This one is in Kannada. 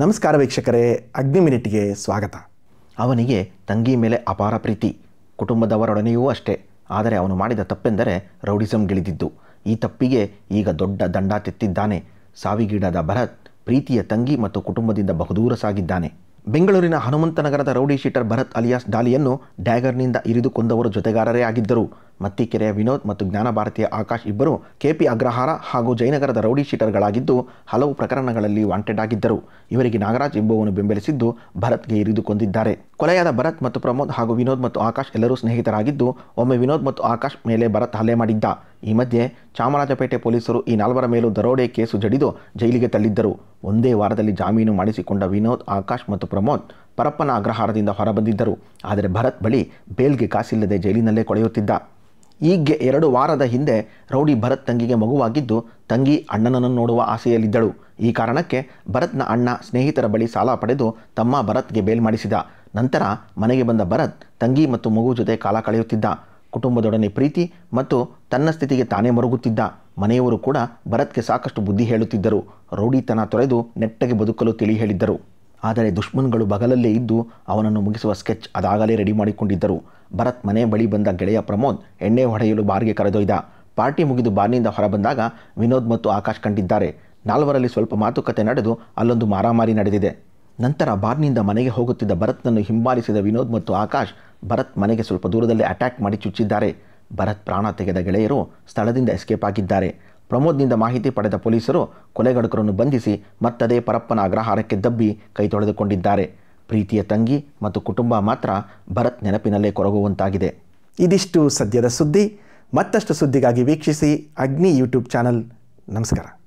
ನಮಸ್ಕಾರ ವೀಕ್ಷಕರೇ, ಅಗ್ನಿ ಮಿನಿಟ್ಗೆ ಸ್ವಾಗತ. ಅವನಿಗೆ ತಂಗಿ ಮೇಲೆ ಅಪಾರ ಪ್ರೀತಿ, ಕುಟುಂಬದವರೊಡನೆಯೂ ಅಷ್ಟೇ. ಆದರೆ ಅವನು ಮಾಡಿದ ತಪ್ಪೆಂದರೆ ರೌಡಿಸಂಗಿಳಿದಿದ್ದು ಈ ತಪ್ಪಿಗೆ ಈಗ ದೊಡ್ಡ ದಂಡ ತೆತ್ತಿದ್ದಾನೆ. ಸಾವಿಗೀಡಾದ ಭರತ್ ಪ್ರೀತಿಯ ತಂಗಿ ಮತ್ತು ಕುಟುಂಬದಿಂದ ಬಹುದೂರ ಸಾಗಿದ್ದಾನೆ. ಬೆಂಗಳೂರಿನ ಹನುಮಂತನಗರದ ರೌಡಿ ಶೀಟರ್ ಭರತ್ ಅಲಿಯಾಸ್ ಡಾಲಿಯನ್ನು ಡ್ಯಾಗರ್ನಿಂದ ಇರಿದು ಕೊಂದವರು ಜೊತೆಗಾರರೇ ಆಗಿದ್ದರು. ಮತ್ತಿಕೆರೆಯ ವಿನೋದ್ ಮತ್ತು ಜ್ಞಾನಭಾರತಿಯ ಆಕಾಶ್ ಇಬ್ಬರು ಕೆಪಿ ಅಗ್ರಹಾರ ಹಾಗೂ ಜಯನಗರದ ರೌಡಿ ಶೀಟರ್ಗಳಾಗಿದ್ದು ಹಲವು ಪ್ರಕರಣಗಳಲ್ಲಿ ವಾಂಟೆಡ್ ಆಗಿದ್ದರು. ಇವರಿಗೆ ನಾಗರಾಜ್ ಎಂಬುವನು ಬೆಂಬಲಿಸಿದ್ದು ಭರತ್ಗೆ ಇರಿದು ಕೊಂದಿದ್ದಾರೆ. ಕೊಲೆಯಾದ ಭರತ್ ಮತ್ತು ಪ್ರಮೋದ್ ಹಾಗೂ ವಿನೋದ್ ಮತ್ತು ಆಕಾಶ್ ಎಲ್ಲರೂ ಸ್ನೇಹಿತರಾಗಿದ್ದು, ಒಮ್ಮೆ ವಿನೋದ್ ಮತ್ತು ಆಕಾಶ್ ಮೇಲೆ ಭರತ್ ಹಲ್ಲೆ ಮಾಡಿದ್ದ. ಈ ಮಧ್ಯೆ ಚಾಮರಾಜಪೇಟೆ ಪೊಲೀಸರು ಈ ನಾಲ್ವರ ಮೇಲೂ ದರೋಡೆ ಕೇಸು ಜಡಿದು ಜೈಲಿಗೆ ತಳ್ಳಿದ್ದರು. ಒಂದೇ ವಾರದಲ್ಲಿ ಜಾಮೀನು ಮಾಡಿಸಿಕೊಂಡ ವಿನೋದ್, ಆಕಾಶ್ ಮತ್ತು ಪ್ರಮೋದ್ ಪರಪ್ಪನ ಅಗ್ರಹಾರದಿಂದ ಹೊರಬಂದಿದ್ದರು. ಆದರೆ ಭರತ್ ಬಳಿ ಬೇಲ್ಗೆ ಕಾಸಿಲ್ಲದೆ ಜೈಲಿನಲ್ಲೇ ಕೊಳೆಯುತ್ತಿದ್ದ. ಈಗ್ಗೆ ಎರಡು ವಾರದ ಹಿಂದೆ ರೌಡಿ ಭರತ್ ತಂಗಿಗೆ ಮಗುವಾಗಿದ್ದು ತಂಗಿ ಅಣ್ಣನನ್ನು ನೋಡುವ ಆಸೆಯಲ್ಲಿದ್ದಳು. ಈ ಕಾರಣಕ್ಕೆ ಭರತ್ನ ಅಣ್ಣ ಸ್ನೇಹಿತರ ಬಳಿ ಸಾಲ ಪಡೆದು ತಮ್ಮ ಭರತ್ಗೆ ಬೇಲ್ ಮಾಡಿಸಿದ. ನಂತರ ಮನೆಗೆ ಬಂದ ಭರತ್ ತಂಗಿ ಮತ್ತು ಮಗು ಜೊತೆ ಕಾಲ ಕಳೆಯುತ್ತಿದ್ದ. ಕುಟುಂಬದೊಡನೆ ಪ್ರೀತಿ ಮತ್ತು ತನ್ನ ಸ್ಥಿತಿಗೆ ತಾನೇ ಮರುಗುತ್ತಿದ್ದ ಮನೆಯವರು ಕೂಡ ಭರತ್ಗೆ ಸಾಕಷ್ಟು ಬುದ್ಧಿ ಹೇಳುತ್ತಿದ್ದರು. ರೌಡಿತನ ತೊರೆದು ನೆಟ್ಟಗೆ ಬದುಕಲು ತಿಳಿ ಹೇಳಿದ್ದರು. ಆದರೆ ದುಷ್ಮನ್ಗಳು ಬಗಲಲ್ಲೇ ಇದ್ದು ಅವನನ್ನು ಮುಗಿಸುವ ಸ್ಕೆಚ್ ಅದಾಗಲೇ ರೆಡಿ ಮಾಡಿಕೊಂಡಿದ್ದರು. ಭರತ್ ಮನೆ ಬಳಿ ಬಂದ ಗೆಳೆಯ ಪ್ರಮೋದ್ ಎಣ್ಣೆ ಹೊಡೆಯಲು ಬಾರ್ಗೆ ಕರೆದೊಯ್ದ. ಪಾರ್ಟಿ ಮುಗಿದು ಬಾರ್ನಿಂದ ಹೊರಬಂದಾಗ ವಿನೋದ್ ಮತ್ತು ಆಕಾಶ್ ಕಂಡಿದ್ದಾರೆ. ನಾಲ್ವರಲ್ಲಿ ಸ್ವಲ್ಪ ಮಾತುಕತೆ ನಡೆದು ಅಲ್ಲೊಂದು ಮಾರಾಮಾರಿ ನಡೆದಿದೆ. ನಂತರ ಬಾರ್ನಿಂದ ಮನೆಗೆ ಹೋಗುತ್ತಿದ್ದ ಭರತ್ನನ್ನು ಹಿಂಬಾಲಿಸಿದ ವಿನೋದ್ ಮತ್ತು ಆಕಾಶ್ ಭರತ್ ಮನೆಗೆ ಸ್ವಲ್ಪ ದೂರದಲ್ಲಿ ಅಟ್ಯಾಕ್ ಮಾಡಿ ಚುಚ್ಚಿದ್ದಾರೆ. ಭರತ್ ಪ್ರಾಣ ತೆಗೆದ ಗೆಳೆಯರು ಸ್ಥಳದಿಂದ ಎಸ್ಕೇಪ್ ಆಗಿದ್ದಾರೆ. ಪ್ರಮೋದ್ನಿಂದ ಮಾಹಿತಿ ಪಡೆದ ಪೊಲೀಸರು ಕೊಲೆಗಡುಕರನ್ನು ಬಂಧಿಸಿ ಮತ್ತದೇ ಪರಪ್ಪನ ಅಗ್ರಹಾರಕ್ಕೆ ದಬ್ಬಿ ಕೈ ತೊಳೆದುಕೊಂಡಿದ್ದಾರೆ. ಪ್ರೀತಿಯ ತಂಗಿ ಮತ್ತು ಕುಟುಂಬ ಮಾತ್ರ ಭರತ್ ನೆನಪಿನಲ್ಲೇ ಕೊರಗುವಂತಾಗಿದೆ. ಇದಿಷ್ಟು ಸದ್ಯದ ಸುದ್ದಿ. ಮತ್ತಷ್ಟು ಸುದ್ದಿಗಾಗಿ ವೀಕ್ಷಿಸಿ ಅಗ್ನಿ ಯೂಟ್ಯೂಬ್ ಚಾನಲ್. ನಮಸ್ಕಾರ.